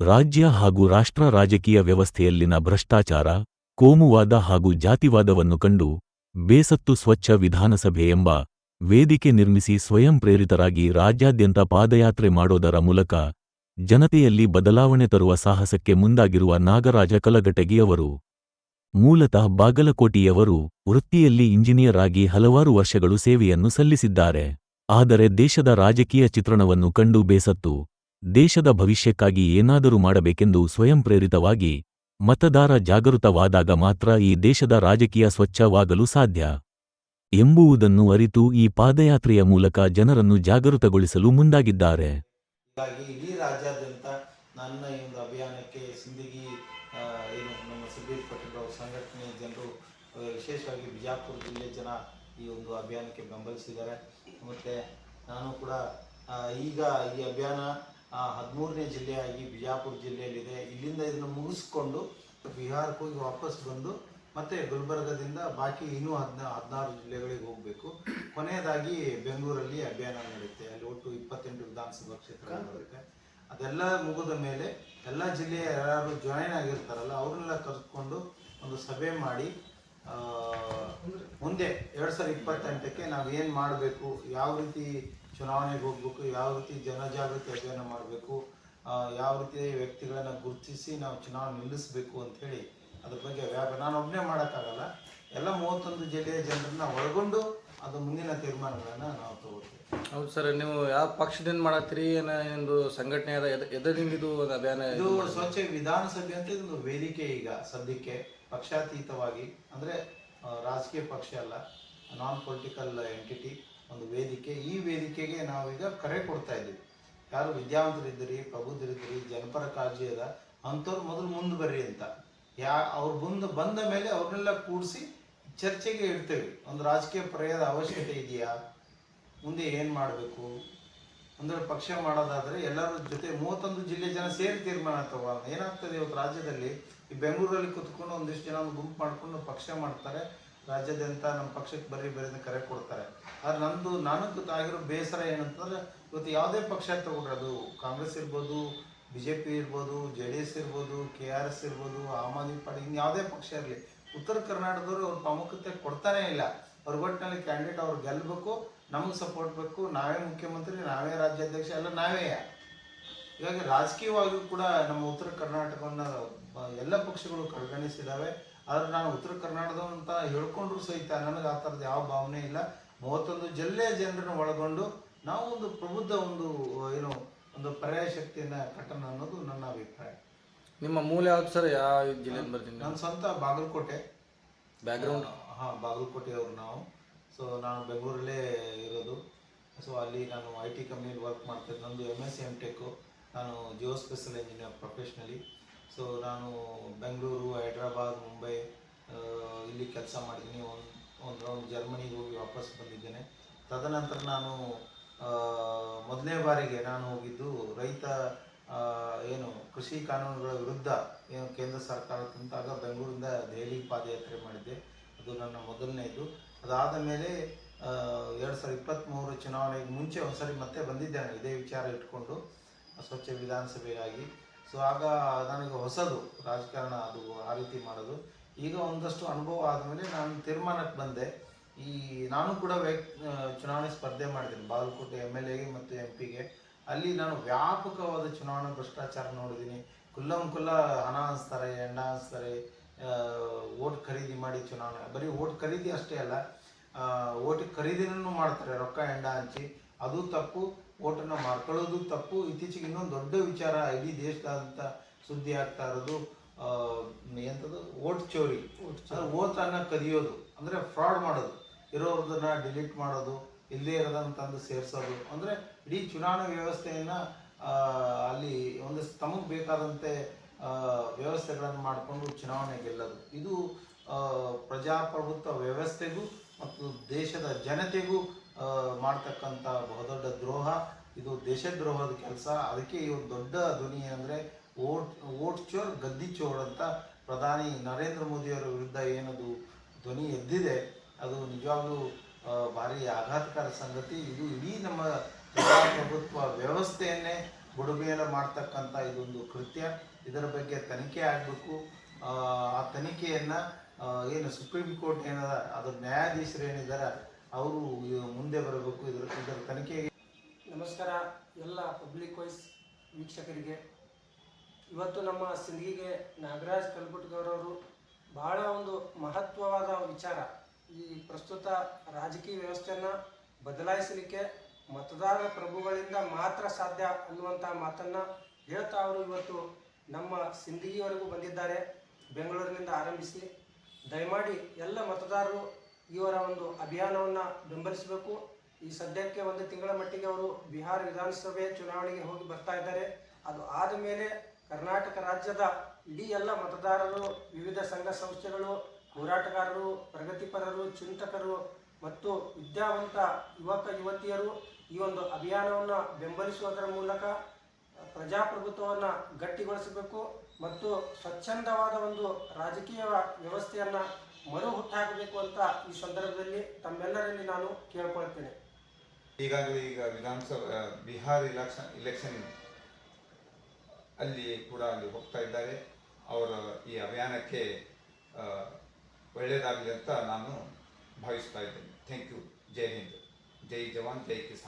ರಾಜ್ಯ ಹಾಗೂ ರಾಷ್ಟ್ರ ರಾಜಕೀಯ ವ್ಯವಸ್ಥೆಯಲ್ಲಿನ ಭ್ರಷ್ಟಾಚಾರ, ಕೋಮುವಾದ ಹಾಗೂ ಜಾತಿವಾದವನ್ನು ಕಂಡು ಬೇಸತ್ತು ಸ್ವಚ್ಛ ವಿಧಾನಸಭೆ ಎಂಬ ವೇದಿಕೆ ನಿರ್ಮಿಸಿ ಸ್ವಯಂ ಪ್ರೇರಿತರಾಗಿ ರಾಜ್ಯಾದ್ಯಂತ ಪಾದಯಾತ್ರೆ ಮಾಡೋದರ ಮೂಲಕ ಜನತೆಯಲ್ಲಿ ಬದಲಾವಣೆ ತರುವ ಸಾಹಸಕ್ಕೆ ಮುಂದಾಗಿರುವ ನಾಗರಾಜ ಕಲಘಟಗಿಯವರು ಮೂಲತಃ ಬಾಗಲಕೋಟೆಯವರು ವೃತ್ತಿಯಲ್ಲಿ ಇಂಜಿನಿಯರ್ ಆಗಿ ಹಲವಾರು ವರ್ಷಗಳು ಸೇವೆಯನ್ನು ಸಲ್ಲಿಸಿದ್ದಾರೆ. ಆದರೆ ದೇಶದ ರಾಜಕೀಯ ಚಿತ್ರಣವನ್ನು ಕಂಡು ಬೇಸತ್ತು ದೇಶದ ಭವಿಷ್ಯಕ್ಕಾಗಿ ಏನಾದರೂ ಮಾಡಬೇಕೆಂದು ಸ್ವಯಂ ಪ್ರೇರಿತವಾಗಿ ಮತದಾರ ಜಾಗೃತವಾದಾಗ ಮಾತ್ರ ಈ ದೇಶದ ರಾಜಕೀಯ ಸ್ವಚ್ಛವಾಗಲು ಸಾಧ್ಯ. ಎಂಬುವುದನ್ನು ಅರಿತು ಈ ಪಾದಯಾತ್ರೆಯ ಮೂಲಕ ಜನರನ್ನು ಜಾಗೃತಗೊಳಿಸಲು ಮುಂದಾಗಿದ್ದಾರೆ. ಹೀಗಾಗಿ ಇಡೀ ರಾಜ್ಯಾದ್ಯಂತ ನನ್ನ ಒಂದು ಅಭಿಯಾನಕ್ಕೆ ಸಿಂದಗಿ ಏನು ನಮ್ಮ ಸುಧೀರ್ ಪಟೇಲ್ ಅವರ ಜನರು ವಿಶೇಷವಾಗಿ ಬಿಜಾಪುರ ಜಿಲ್ಲೆ ಜನ ಈ ಒಂದು ಅಭಿಯಾನಕ್ಕೆ ಬೆಂಬಲಿಸಿದ್ದಾರೆ. ಮತ್ತು ನಾನು ಕೂಡ ಈಗ ಈ ಅಭಿಯಾನ ಹದಿಮೂರನೇ ಜಿಲ್ಲೆಯಾಗಿ ಬಿಜಾಪುರ ಜಿಲ್ಲೆಯಲ್ಲಿದೆ. ಇಲ್ಲಿಂದ ಇದನ್ನು ಮುಗಿಸ್ಕೊಂಡು ಬಿಹಾರಕ್ಕೆ ಹೋಗಿ ವಾಪಸ್ ಬಂದು ಮತ್ತೆ ಗುಲ್ಬರ್ಗದಿಂದ ಬಾಕಿ ಇನ್ನೂ ಹದಿನ ಹದಿನಾರು ಜಿಲ್ಲೆಗಳಿಗೆ ಹೋಗಬೇಕು. ಕೊನೆಯದಾಗಿ ಬೆಂಗಳೂರಲ್ಲಿ ಅಭಿಯಾನ ನಡೆಯುತ್ತೆ. ಅಲ್ಲಿ ಒಟ್ಟು ಇಪ್ಪತ್ತೆಂಟು ವಿಧಾನಸಭಾ ಕ್ಷೇತ್ರಗಳು ಬರುತ್ತೆ. ಅದೆಲ್ಲ ಮುಗಿದ ಮೇಲೆ ಎಲ್ಲ ಜಿಲ್ಲೆಯ ಯಾರು ಜಾಯಿನ್ ಆಗಿರ್ತಾರಲ್ಲ ಅವ್ರನ್ನೆಲ್ಲ ಕರೆದುಕೊಂಡು ಒಂದು ಸಭೆ ಮಾಡಿ ಮುಂದೆ ಎರಡು ಸಾವಿರದ ಇಪ್ಪತ್ತೆಂಟಕ್ಕೆ ನಾವು ಏನು ಮಾಡಬೇಕು ಯಾವ ರೀತಿ ಚುನಾವಣೆಗೆ ಹೋಗ್ಬೇಕು ಯಾವ ರೀತಿ ಜನಜಾಗೃತಿ ಅಭಿಯಾನ ಮಾಡಬೇಕು ಯಾವ ರೀತಿ ವ್ಯಕ್ತಿಗಳನ್ನ ಗುರುತಿಸಿ ನಾವು ಚುನಾವಣೆ ನಿಲ್ಲಿಸಬೇಕು ಅಂಥೇಳಿ ಅದ್ರ ಬಗ್ಗೆ ವ್ಯಾಪ ನಾನು ಒಬ್ಬನೇ ಮಾಡೋಕ್ಕಾಗಲ್ಲ. ಎಲ್ಲ ಮೂವತ್ತೊಂದು ಜಿಲ್ಲೆಯ ಜನರನ್ನ ಒಳಗೊಂಡು ಅದು ಮುಂದಿನ ತೀರ್ಮಾನಗಳನ್ನು ನಾವು ತಗೋತೀವಿ ಹೌದು ಸರ್ ನೀವು ಯಾವ ಪಕ್ಷದಿಂದ ಮಾಡತ್ತೀರಿ? ಏನೊಂದು ಸಂಘಟನೆ ಅದ ಎದ- ಎದರಿಂದ ಇದು ಅಭಿಯಾನ ಇದು ಸ್ವಚ್ಛ ವಿಧಾನಸಭೆ ಅಂತ ಇದೊಂದು ವೇದಿಕೆ ಈಗ ಸದ್ಯಕ್ಕೆ ಪಕ್ಷಾತೀತವಾಗಿ. ಅಂದ್ರೆ ರಾಜಕೀಯ ಪಕ್ಷ ಅಲ್ಲ ನಾನ್ ಪೊಲಿಟಿಕಲ್ ಎಂಟಿಟಿ ಒಂದು ವೇದಿಕೆ. ಈ ವೇದಿಕೆಗೆ ನಾವೀಗ ಕರೆ ಕೊಡ್ತಾ ಇದ್ದೀವಿ. ಯಾರು ವಿದ್ಯಾವಂತರಿದ್ದೀರಿ, ಪ್ರಬುದ್ಧರಿದ್ದೀರಿ, ಜನಪರ ಕಾಳಜಿ ಅದ ಅಂಥವ್ರು ಮೊದಲು ಮುಂದೆ ಬರ್ರಿ ಅಂತ. ಯಾ, ಅವ್ರು ಮುಂದೆ ಬಂದ ಮೇಲೆ ಅವ್ರನ್ನೆಲ್ಲ ಕೂಡಿಸಿ ಚರ್ಚೆಗೆ ಇಡ್ತೇವೆ. ಒಂದು ರಾಜಕೀಯ ಪ್ರಯದ ಅವಶ್ಯಕತೆ ಇದೆಯಾ? ಮುಂದೆ ಏನು ಮಾಡಬೇಕು? ಅಂದರೆ ಪಕ್ಷ ಮಾಡೋದಾದರೆ ಎಲ್ಲರ ಜೊತೆ ಮೂವತ್ತೊಂದು ಜಿಲ್ಲೆ ಜನ ಸೇರಿ ತೀರ್ಮಾನ ತಗೋ ಏನಾಗ್ತದೆ ಇವತ್ತು ರಾಜ್ಯದಲ್ಲಿ? ಈ ಬೆಂಗಳೂರಲ್ಲಿ ಕುತ್ಕೊಂಡು ಒಂದಿಷ್ಟು ಜನ ಒಂದು ಗುಂಪು ಮಾಡಿಕೊಂಡು ಪಕ್ಷ ಮಾಡ್ತಾರೆ. ರಾಜ್ಯಾದ್ಯಂತ ನಮ್ಮ ಪಕ್ಷಕ್ಕೆ ಬರೀ ಬರೀ ಕರೆ ಕೊಡ್ತಾರೆ. ಆದ್ರೆ ನಂದು ನಾನು ಆಗಿರೋ ಬೇಸರ ಏನಂತಂದ್ರೆ, ಇವತ್ತು ಯಾವುದೇ ಪಕ್ಷ ತಗೊಂಡ್ರೆ ಅದು ಕಾಂಗ್ರೆಸ್ ಇರ್ಬೋದು ಬಿ ಜೆ ಪಿ ಇರ್ಬೋದು, ಜೆ ಡಿ ಎಸ್ ಇರ್ಬೋದು, ಕೆ ಆರ್ ಎಸ್ ಇರ್ಬೋದು, ಆಮ್ ಆದ್ಮಿ ಪಾರ್ಟಿ ಇನ್ನು ಯಾವುದೇ ಪಕ್ಷ ಇರಲಿ, ಉತ್ತರ ಕರ್ನಾಟಕದವರು ಅವ್ರ ಪ್ರಾಮುಖ್ಯತೆ ಕೊಡ್ತಾನೆ ಇಲ್ಲ. ಅವ್ರ ಒಟ್ಟಿನಲ್ಲಿ ಕ್ಯಾಂಡಿಡೇಟ್ ಅವ್ರು ಗೆಲ್ಲಬೇಕು ನಮಗೆ ಸಪೋರ್ಟ್ ಬೇಕು, ನಾವೇ ಮುಖ್ಯಮಂತ್ರಿ, ನಾವೇ ರಾಜ್ಯಾಧ್ಯಕ್ಷ, ಎಲ್ಲ ನಾವೇ. ಹೀಗಾಗಿ ರಾಜಕೀಯವಾಗಿಯೂ ಕೂಡ ನಮ್ಮ ಉತ್ತರ ಕರ್ನಾಟಕವನ್ನು ಎಲ್ಲ ಪಕ್ಷಗಳು ಕಡೆಗಣಿಸಿದಾವೆ. ಆದ್ರೆ ನಾನು ಉತ್ತರ ಕರ್ನಾಟಕದಂತ ಅಂತ ಹೇಳ್ಕೊಂಡ್ರು ಸಹಿತ ನನಗೆ ಆ ಥರದ್ದು ಯಾವ ಭಾವನೆ ಇಲ್ಲ. ಮೂವತ್ತೊಂದು ಜಿಲ್ಲೆಯ ಜನರನ್ನು ಒಳಗೊಂಡು ನಾವು ಒಂದು ಪ್ರಬುದ್ಧ ಒಂದು ಏನು ಒಂದು ಪರ್ಯಾಯ ಶಕ್ತಿಯನ್ನ ಕಟ್ಟಣ ಅನ್ನೋದು ನನ್ನ ಅಭಿಪ್ರಾಯ. ನಿಮ್ಮ ಮೂಲ ಯಾವ್ದು ಸರ್? ಯಾವ ಜಿಲ್ಲೆ ಬರ್ತೀನಿ ನನ್ನ ಸ್ವಂತ ಬಾಗಲಕೋಟೆ. ಬ್ಯಾಕ್ಗ್ರೌಂಡ್ ಹಾಂ ಬಾಗಲಕೋಟೆಯವರು ನಾವು. ಸೊ ನಾನು ಬೆಂಗಳೂರಲ್ಲೇ ಇರೋದು. ಸೊ ಅಲ್ಲಿ ನಾನು ಐ ಟಿ ಕಂಪ್ನಿಯಲ್ಲಿ ವರ್ಕ್ ಮಾಡ್ತಿದ್ದೆ ನಂದು M S C M tech ನಾನು geo special engineer professionally so ನಾನು ಬೆಂಗಳೂರು ಹೈದ್ರಾಬಾದ್ ಮುಂಬೈ ಇಲ್ಲಿ ಕೆಲಸ ಮಾಡಿದ್ದೀನಿ. ಒಂದು ಒಂದು ರೌಂಡ್ ಜರ್ಮನಿಗೆ ಹೋಗಿ ವಾಪಸ್ ಬಂದಿದ್ದೇನೆ. ತದನಂತರ ನಾನು ಮೊದಲನೇ ಬಾರಿಗೆ ನಾನು ಹೋಗಿದ್ದು ರೈತ ಏನು ಕೃಷಿ ಕಾನೂನುಗಳ ವಿರುದ್ಧ ಏನು ಕೇಂದ್ರ ಸರ್ಕಾರ ತಂದಾಗ ಬೆಂಗಳೂರಿಂದ ದೆಹಲಿ ಪಾದಯಾತ್ರೆ ಮಾಡಿದ್ದೆ. ಅದು ನನ್ನ ಮೊದಲನೇದು. ಅದಾದ ಮೇಲೆ ಎರಡು ಸಾವಿರದ ಇಪ್ಪತ್ತ್ಮೂರು ಚುನಾವಣೆಗೆ ಮುಂಚೆ ಒಂದ್ಸರಿ ಮತ್ತೆ ಬಂದಿದ್ದೆ ನಾನು. ಇದೇ ವಿಚಾರ ಇಟ್ಕೊಂಡು, ಸ್ವಚ್ಛ ವಿಧಾನಸಭೆಗಾಗಿ. ಸೊ ಆಗ ನನಗೆ ಹೊಸದು ರಾಜಕಾರಣ ಅದು ಆ ರೀತಿ ಮಾಡೋದು. ಈಗ ಒಂದಷ್ಟು ಅನುಭವ ಆದಮೇಲೆ ನಾನು ತೀರ್ಮಾನಕ್ಕೆ ಬಂದೆ. ಈ ನಾನು ಕೂಡ ವ್ಯಕ್ ಚುನಾವಣೆ ಸ್ಪರ್ಧೆ ಮಾಡಿದ್ದೀನಿ. ಬಾಗಲಕೋಟೆ ಎಂ ಎಲ್ ಎಗೆ ಮತ್ತು ಎಂ ಪಿಗೆ. ಅಲ್ಲಿ ನಾನು ವ್ಯಾಪಕವಾದ ಚುನಾವಣಾ ಭ್ರಷ್ಟಾಚಾರ ನೋಡಿದ್ದೀನಿ. ಕುಲ್ಲಂ ಕುಲ್ಲ ಹಣ ಹಂಚ್ತಾರೆ, ಎಣ್ಣ ಹಂಚ್ತಾರೆ ಓಟ್ ಖರೀದಿ ಮಾಡಿ ಚುನಾವಣೆ. ಬರೀ ಓಟ್ ಖರೀದಿ ಅಷ್ಟೇ ಅಲ್ಲ ಓಟ್ ಖರೀದಿನೂ ಮಾಡ್ತಾರೆ, ರೊಕ್ಕ ಎಂಡ ಹಂಚಿ. ಅದು ತಪ್ಪು. ಓಟನ್ನು ಮಾಡ್ಕೊಳ್ಳೋದು ತಪ್ಪು. ಇತ್ತೀಚೆಗೆ ಇನ್ನೊಂದು ದೊಡ್ಡ ವಿಚಾರ ಇಡೀ ದೇಶದಾದ್ಯಂತ ಸುದ್ದಿ ಆಗ್ತಾ ಇರೋದು ಎಂಥದ್ದು ಓಟ್ ಚೋರಿ. ಓಟನ್ನು ಕದಿಯೋದು. ಅಂದರೆ ಫ್ರಾಡ್ ಮಾಡೋದು. ಇರೋರದನ್ನ ಡಿಲೀಟ್ ಮಾಡೋದು ಇಲ್ಲದೇ ಇರೋದನ್ನ ತಂದು ಸೇರಿಸೋದು. ಅಂದರೆ ಇಡೀ ಚುನಾವಣಾ ವ್ಯವಸ್ಥೆಯನ್ನು ಅಲ್ಲಿ ಒಂದು ತಮಗೆ ಬೇಕಾದಂತೆ ವ್ಯವಸ್ಥೆಗಳನ್ನು ಮಾಡಿಕೊಂಡು ಚುನಾವಣೆ ಗೆಲ್ಲೋದು. ಇದು ಪ್ರಜಾಪ್ರಭುತ್ವ ವ್ಯವಸ್ಥೆಗೂ ಮತ್ತು ದೇಶದ ಜನತೆಗೂ ಮಾಡ್ತಕ್ಕಂಥ ಬಹುದೊಡ್ಡ ದ್ರೋಹ. ಇದು ದೇಶದ್ರೋಹದ ಕೆಲಸ. ಅದಕ್ಕೆ ಈ ದೊಡ್ಡ ಧ್ವನಿ ಏನಂದರೆ, ಓಟ್ ಓಟ್ ಚೋರ್, ಗದ್ದಿ ಚೋರ್ ಅಂತ ಪ್ರಧಾನಿ ನರೇಂದ್ರ ಮೋದಿಯವರ ವಿರುದ್ಧ ಏನದು ಧ್ವನಿ ಎದ್ದಿದೆ, ಅದು ನಿಜವಾಗ್ಲೂ ಭಾರಿ ಆಘಾತಕಾರಿ ಸಂಗತಿ. ಇದು ಇಡೀ ನಮ್ಮ ಪ್ರಜಾಪ್ರಭುತ್ವ ವ್ಯವಸ್ಥೆಯನ್ನೇ ಬುಡಮೇಲ ಮಾಡ್ತಕ್ಕಂಥ ಇದೊಂದು ಕೃತ್ಯ. ಇದರ ಬಗ್ಗೆ ತನಿಖೆ ಆಗಬೇಕು. ಆ ತನಿಖೆಯನ್ನು ಏನು ಸುಪ್ರೀಂ ಕೋರ್ಟ್ ಏನದ ಅದು ನ್ಯಾಯಾಧೀಶರು ಏನಿದ್ದಾರೆ, ಅವರು ಮುಂದೆ ಬರಬೇಕು, ಇದರ ಇದರ ತನಿಖೆಗೆ. ನಮಸ್ಕಾರ. ಎಲ್ಲ ಪಬ್ಲಿಕ್ ವೈಸ್ ವೀಕ್ಷಕರಿಗೆ. ಇವತ್ತು ನಮ್ಮ ಸಿಂಧಿಗೆ ನಾಗರಾಜ್ ಕಲ್ಗುಟ್ಗೌರವರು ಬಹಳ ಒಂದು ಮಹತ್ವವಾದ ವಿಚಾರ. ಈ ಪ್ರಸ್ತುತ ರಾಜಕೀಯ ವ್ಯವಸ್ಥೆಯನ್ನು ಬದಲಾಯಿಸಲಿಕ್ಕೆ ಮತದಾರ ಪ್ರಭುಗಳಿಂದ ಮಾತ್ರ ಸಾಧ್ಯ ಅನ್ನುವಂಥ ಮಾತನ್ನು ಹೇಳ್ತಾ ಅವರು ಇವತ್ತು ನಮ್ಮ ಸಿಂದಗಿವರೆಗೂ ಬಂದಿದ್ದಾರೆ. ಬೆಂಗಳೂರಿನಿಂದ ಆರಂಭಿಸಿ. ದಯಮಾಡಿ ಎಲ್ಲ ಮತದಾರರು ಇವರ ಒಂದು ಅಭಿಯಾನವನ್ನು ಬೆಂಬಲಿಸಬೇಕು. ಈ ಸದ್ಯಕ್ಕೆ ಒಂದು ತಿಂಗಳ ಮಟ್ಟಿಗೆ ಅವರು ಬಿಹಾರ ವಿಧಾನಸಭೆ ಚುನಾವಣೆಗೆ ಹೋಗಿ ಬರ್ತಾ ಇದ್ದಾರೆ. ಅದು ಆದ ಮೇಲೆ ಕರ್ನಾಟಕ ರಾಜ್ಯದ ಇಡೀ ಎಲ್ಲ ಮತದಾರರು, ವಿವಿಧ ಸಂಘ ಸಂಸ್ಥೆಗಳು, ಹೋರಾಟಗಾರರು, ಪ್ರಗತಿಪರರು, ಚಿಂತಕರು ಮತ್ತು ವಿದ್ಯಾವಂತ ಯುವಕ, ಯುವತಿಯರು ಈ ಒಂದು ಅಭಿಯಾನವನ್ನು ಬೆಂಬಲಿಸುವುದರ ಮೂಲಕ ಪ್ರಜಾಪ್ರಭುತ್ವವನ್ನು ಗಟ್ಟಿಗೊಳಿಸಬೇಕು ಮತ್ತು ಸ್ವಚ್ಛಂದವಾದ ಒಂದು ರಾಜಕೀಯ ವ್ಯವಸ್ಥೆಯನ್ನು ಮರು ಹುಟ್ಟಾಕಬೇಕು ಅಂತ ಈ ಸಂದರ್ಭದಲ್ಲಿ ತಮ್ಮೆಲ್ಲರಲ್ಲಿ ನಾನು ಕೇಳ್ಕೊಳ್ತೇನೆ. ಈಗಾಗಲೇ ಈಗ ವಿಧಾನಸಭಾ, ಬಿಹಾರ್ ಇಲೆಕ್ಷನ್ ಇಲೆಕ್ಷನ್ ಅಲ್ಲಿ ಕೂಡ ಅಲ್ಲಿ ಹೋಗ್ತಾ ಇದ್ದಾರೆ. ಅವರ ಈ ಅಭಿಯಾನಕ್ಕೆ ಒಳ್ಳೆಯದಾಗಲಿ ಅಂತ ನಾನು ಭಾವಿಸ್ತಾ ಇದ್ದೇನೆ. ಥ್ಯಾಂಕ್ ಯು ಜೈ ಹಿಂದ್. ಜೈ ಜವಾನ್, ಜೈ ಕಿಸಾನ್.